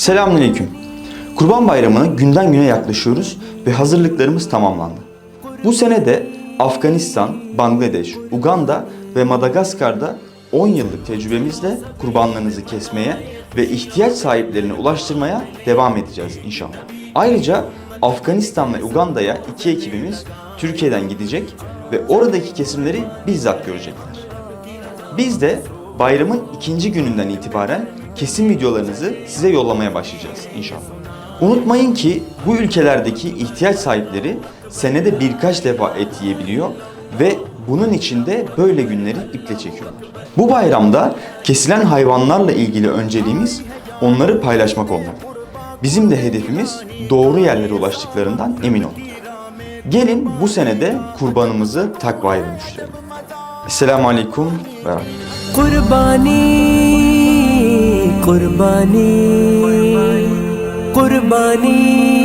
Selamünaleyküm. Kurban Bayramı'na günden güne yaklaşıyoruz ve hazırlıklarımız tamamlandı. Bu sene de Afganistan, Bangladeş, Uganda ve Madagaskar'da 10 yıllık tecrübemizle kurbanlarınızı kesmeye ve ihtiyaç sahiplerine ulaştırmaya devam edeceğiz inşallah. Ayrıca Afganistan ve Uganda'ya iki ekibimiz Türkiye'den gidecek ve oradaki kesimleri bizzat görecekler. Biz de bayramın ikinci gününden itibaren kesim videolarınızı size yollamaya başlayacağız inşallah. Unutmayın ki bu ülkelerdeki ihtiyaç sahipleri senede birkaç defa et yiyebiliyor ve bunun için de böyle günleri iple çekiyorlar. Bu bayramda kesilen hayvanlarla ilgili önceliğimiz onları paylaşmak olmalı. Bizim de hedefimiz doğru yerlere ulaştıklarından emin olmak. Gelin bu senede kurbanımızı takvaya dönüştürelim. Esselamu Aleyküm ve Rahmetullah. Qurbani Qurbani.